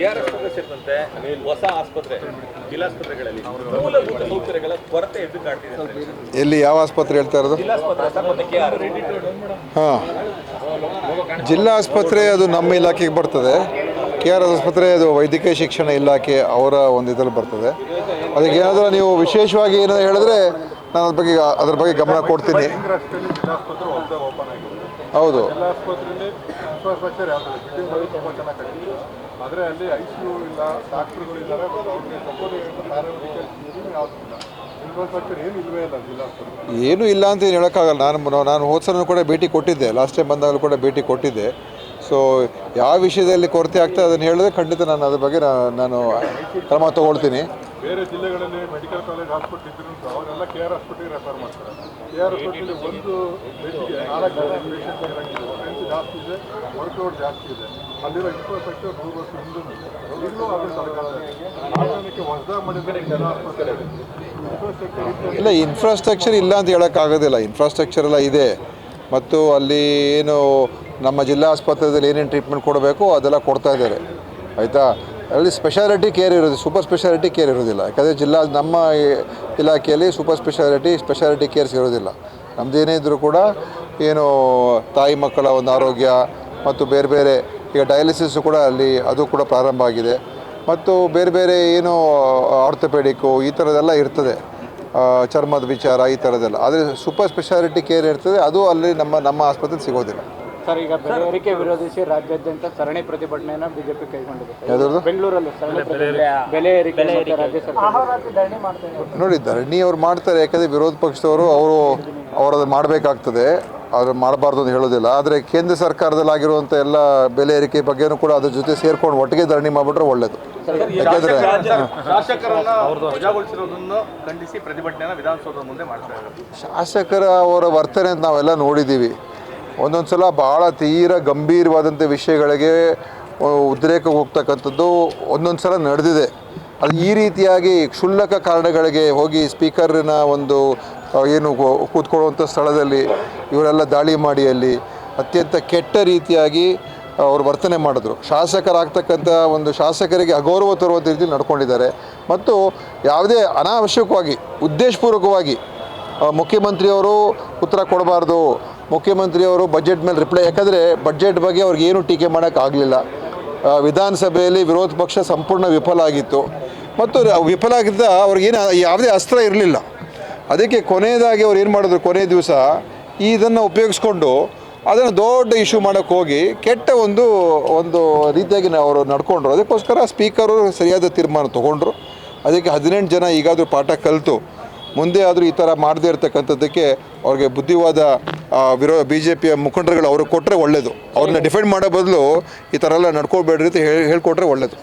KRS ಸೇರಿದಂತೆ ಹೊಸ ಆಸ್ಪತ್ರೆ ಜಿಲ್ಲಾಸ್ಪತ್ರೆಗಳಲ್ಲಿ ಮೂಲಭೂತ ಸೌಕರ್ಯಗಳ ಕೊರತೆ ಎದ್ದು ಕಾಣ್ತಿದೆ. ಎಲ್ಲಿ ಯಾವ ಆಸ್ಪತ್ರೆ ಹೇಳ್ತಾ ಇರೋದು? ಹಾಂ. ಜಿಲ್ಲಾ ಆಸ್ಪತ್ರೆ ಅದು ನಮ್ಮ ಇಲಾಖೆಗೆ ಬರ್ತದೆ. ಕೆ ಆರ್ ಎಸ್ ಆಸ್ಪತ್ರೆ ಅದು ವೈದ್ಯಕೀಯ ಶಿಕ್ಷಣ ಇಲಾಖೆ ಅವರ ಒಂದು ಇದರಲ್ಲಿ ಬರ್ತದೆ. ಅದಕ್ಕೆ ಏನಾದರೂ ನೀವು ವಿಶೇಷವಾಗಿ ಏನಾದರೂ ಹೇಳಿದ್ರೆ ನಾನು ಅದ್ರ ಬಗ್ಗೆ ಅದ್ರ ಬಗ್ಗೆ ಗಮನ ಕೊಡ್ತೀನಿ. ಹೌದು. ಏನೂ ಇಲ್ಲ ಅಂತ ಏನು ಹೇಳೋಕ್ಕಾಗಲ್ಲ. ನಾನು ನಾನು ಹೋದ ಸಲ ಕೂಡ ಭೇಟಿ ಕೊಟ್ಟಿದ್ದೆ. ಲಾಸ್ಟ್ ಟೈಮ್ ಬಂದಾಗಲೂ ಕೂಡ ಭೇಟಿ ಕೊಟ್ಟಿದ್ದೆ. ಸೊ ಯಾವ ವಿಷಯದಲ್ಲಿ ಕೊರತೆ ಆಗ್ತದೆ ಅದನ್ನು ಹೇಳಿದ್ರೆ ಖಂಡಿತ ನಾನು ಅದ್ರ ಬಗ್ಗೆ ನಾನು ಕ್ರಮ ತಗೊಳ್ತೀನಿ. ಬೇರೆ ಜಿಲ್ಲೆಗಳಲ್ಲಿ ಮೆಡಿಕಲ್ ಕಾಲೇಜ್ ಹಾಸ್ಪಿಟಲ್ ಸಹ ಅವರೆಲ್ಲ ಕೆ ಆರ್ ಹಾಸ್ಪಿಟಲ್ಗೆ ರೆಫರ್ ಮಾಡ್ತಾರೆ. ಕೆ ಆರ್ ಹಾಸ್ಪಿಟಲ್ ಒಂದು ಬೆಡ್ಗೆ ನಾಲ್ಕು ಜನ ಪೇಷಂಟ್ ಇರೋಂಗಿಲ್ಲ ಸ್ಟ್ರೆಂತ್ ಜಾಸ್ತಿ ಇದೆ ವರ್ಕ್ ಲೋಡ್ ಜಾಸ್ತಿ ಇದೆ. ಅಲ್ಲಿರೋ ಇನ್ಫ್ರಾಸ್ಟ್ರಕ್ಚರ್ ನೂರು ವರ್ಷ ಹಿಂದೂ ಈಗಲೂ ಅದು ತಲೆಕಾಲ ಆಧುನಿಕ ಹೊಸದಾಗಿ ಮಾಡಿದರೆ ಜಿಲ್ಲಾ ಆಸ್ಪತ್ರೆ ಇನ್ಫ್ರಾಸ್ಟ್ರಕ್ಚರ್ ಇಲ್ಲ ಇನ್ಫ್ರಾಸ್ಟ್ರಕ್ಚರ್ ಇಲ್ಲ ಅಂತ ಹೇಳೋಕ್ಕಾಗೋದಿಲ್ಲ ಇನ್ಫ್ರಾಸ್ಟ್ರಕ್ಚರ್ ಎಲ್ಲ ಇದೆ. ಮತ್ತು ಅಲ್ಲಿ ಏನು ನಮ್ಮ ಜಿಲ್ಲಾ ಆಸ್ಪತ್ರೆಯಲ್ಲಿ ಏನೇನು ಟ್ರೀಟ್ಮೆಂಟ್ ಕೊಡಬೇಕು ಅದೆಲ್ಲ ಕೊಡ್ತಾ ಇದ್ದಾರೆ. ಆಯಿತಾ? ಅಲ್ಲಿ ಸ್ಪೆಷಾಲಿಟಿ ಕೇರ್ ಇರೋದು ಸೂಪರ್ ಸ್ಪೆಷಾಲಿಟಿ ಕೇರ್ ಇರೋದಿಲ್ಲ. ಯಾಕಂದರೆ ಜಿಲ್ಲಾ, ನಮ್ಮ ಇಲಾಖೆಯಲ್ಲಿ ಸೂಪರ್ ಸ್ಪೆಷಾಲಿಟಿ ಸ್ಪೆಷಾಲಿಟಿ ಕೇರ್ಸ್ ಇರೋದಿಲ್ಲ. ನಮ್ಮದೇನೇ ಇದ್ದರೂ ಕೂಡ ಏನು ತಾಯಿ ಮಕ್ಕಳ ಒಂದು ಆರೋಗ್ಯ ಮತ್ತು ಬೇರೆ ಬೇರೆ, ಈಗ ಡಯಾಲಿಸಿಸ್ ಕೂಡ ಅಲ್ಲಿ ಅದು ಕೂಡ ಪ್ರಾರಂಭ ಆಗಿದೆ. ಮತ್ತು ಬೇರೆ ಬೇರೆ ಏನು ಆರ್ಥೋಪೆಡಿಕ್ಕು ಈ ಥರದೆಲ್ಲ ಇರ್ತದೆ. ಚರ್ಮದ ವಿಚಾರ ಈ ಥರದ್ದೆಲ್ಲ ಆದರೆ ಸೂಪರ್ ಸ್ಪೆಷಾಲಿಟಿ ಕೇರ್ ಇರ್ತದೆ, ಅದು ಅಲ್ಲಿ ನಮ್ಮ ನಮ್ಮ ಆಸ್ಪತ್ರೆಗೆ ಸಿಗೋದಿಲ್ಲ. ಸರ್ ಈಗ ಬೆಲೆ ಏರಿಕೆ ವಿರೋಧಿಸಿ ರಾಜ್ಯಾದ್ಯಂತ ಸರಣಿ ಪ್ರತಿಭಟನೆಯನ್ನ ಬಿಜೆಪಿ ಕೈಗೊಂಡಿದೆ. ಬೆಂಗಳೂರಲ್ಲಿ ಸರಣಿ ಬೆಲೆ ಏರಿಕೆ ರಾಜ್ಯ ಸರ್ಕಾರ. ನೋಡಿ ಧರಣಿ ಅವ್ರು ಮಾಡ್ತಾರೆ ಯಾಕಂದ್ರೆ ವಿರೋಧ ಪಕ್ಷದವರು ಅವರು ಅವರದ್ದು ಮಾಡಬೇಕಾಗ್ತದೆ. ಅವ್ರು ಮಾಡಬಾರ್ದು ಅಂತ ಹೇಳೋದಿಲ್ಲ. ಆದರೆ ಕೇಂದ್ರ ಸರ್ಕಾರದಲ್ಲಿ ಆಗಿರುವಂಥ ಎಲ್ಲ ಬೆಲೆ ಏರಿಕೆ ಬಗ್ಗೆನೂ ಕೂಡ ಅದ್ರ ಜೊತೆ ಸೇರ್ಕೊಂಡು ಒಟ್ಟಿಗೆ ಧರಣಿ ಮಾಡಿಬಿಟ್ರೆ ಒಳ್ಳೇದು. ಯಾಕೆಂದರೆ ಶಾಸಕರ ಅವರ ವರ್ತನೆ ಅಂತ ನಾವೆಲ್ಲ ನೋಡಿದ್ದೀವಿ ಒಂದೊಂದು ಸಲ ಭಾಳ ತೀರ ಗಂಭೀರವಾದಂಥ ವಿಷಯಗಳಿಗೆ ಉದ್ರೇಕ ಹೋಗ್ತಕ್ಕಂಥದ್ದು ಒಂದೊಂದು ಸಲ ನಡೆದಿದೆ. ಅದು ಈ ರೀತಿಯಾಗಿ ಕ್ಷುಲ್ಲಕ ಕಾರಣಗಳಿಗೆ ಹೋಗಿ ಸ್ಪೀಕರ್ನ ಒಂದು ಏನು ಕೂತ್ಕೊಳ್ಳುವಂಥ ಸ್ಥಳದಲ್ಲಿ ಇವರೆಲ್ಲ ದಾಳಿ ಮಾಡಿ ಅಲ್ಲಿ ಅತ್ಯಂತ ಕೆಟ್ಟ ರೀತಿಯಾಗಿ ಅವರು ವರ್ತನೆ ಮಾಡಿದ್ರು. ಶಾಸಕರಾಗ್ತಕ್ಕಂಥ ಒಂದು ಶಾಸಕರಿಗೆ ಅಗೌರವ ತರುವಂಥ ರೀತಿ ನಡ್ಕೊಂಡಿದ್ದಾರೆ. ಮತ್ತು ಯಾವುದೇ ಅನಾವಶ್ಯಕವಾಗಿ, ಉದ್ದೇಶಪೂರ್ವಕವಾಗಿ ಮುಖ್ಯಮಂತ್ರಿಯವರು ಉತ್ತರ ಕೊಡಬಾರ್ದು ಮುಖ್ಯಮಂತ್ರಿಯವರು ಬಜೆಟ್ ಮೇಲೆ ರಿಪ್ಲೈ ಯಾಕಂದರೆ ಬಜೆಟ್ ಬಗ್ಗೆ ಅವ್ರಿಗೆ ಏನು ಟೀಕೆ ಮಾಡೋಕ್ಕಾಗಲಿಲ್ಲ ವಿಧಾನಸಭೆಯಲ್ಲಿ ವಿರೋಧ ಪಕ್ಷ ಸಂಪೂರ್ಣ ವಿಫಲ ಆಗಿತ್ತು. ಮತ್ತು ವಿಫಲ ಆಗಿದ್ದ ಅವ್ರಿಗೇನು ಯಾವುದೇ ಅಸ್ತ್ರ ಇರಲಿಲ್ಲ. ಅದಕ್ಕೆ ಕೊನೆಯದಾಗಿ ಅವ್ರು ಏನು ಮಾಡಿದ್ರು ಕೊನೆಯ ದಿವಸ ಇದನ್ನು ಉಪಯೋಗಿಸ್ಕೊಂಡು ಅದನ್ನು ದೊಡ್ಡ ಇಶ್ಯೂ ಮಾಡೋಕ್ಕೆ ಹೋಗಿ ಕೆಟ್ಟ ಒಂದು ಒಂದು ರೀತಿಯಾಗಿ ಅವರು ನಡ್ಕೊಂಡ್ರು. ಅದಕ್ಕೋಸ್ಕರ ಸ್ಪೀಕರು ಸರಿಯಾದ ತೀರ್ಮಾನ ತೊಗೊಂಡ್ರು. ಅದಕ್ಕೆ ಹದಿನೆಂಟು ಜನ ಈಗಾದರೂ ಪಾಠ ಕಲಿತು. ಮುಂದೆ ಆದರೂ ಈ ಥರ ಮಾಡದೇ ಇರತಕ್ಕಂಥದ್ದಕ್ಕೆ ಅವ್ರಿಗೆ ಬುದ್ಧಿವಾದ ವಿರೋ ಬಿ ಜೆ ಪಿಯ ಮುಖಂಡರುಗಳು ಅವ್ರಿಗೆ ಕೊಟ್ಟರೆ ಒಳ್ಳೆಯದು ಅವ್ರನ್ನ ಡಿಫೆಂಡ್ ಮಾಡೋ ಬದಲು ಈ ಥರ ಎಲ್ಲ ನಡ್ಕೋಬೇಡ್ರಿ ಅಂತ ಹೇಳಿ ಹೇಳ್ಕೊಟ್ರೆ ಒಳ್ಳೆಯದು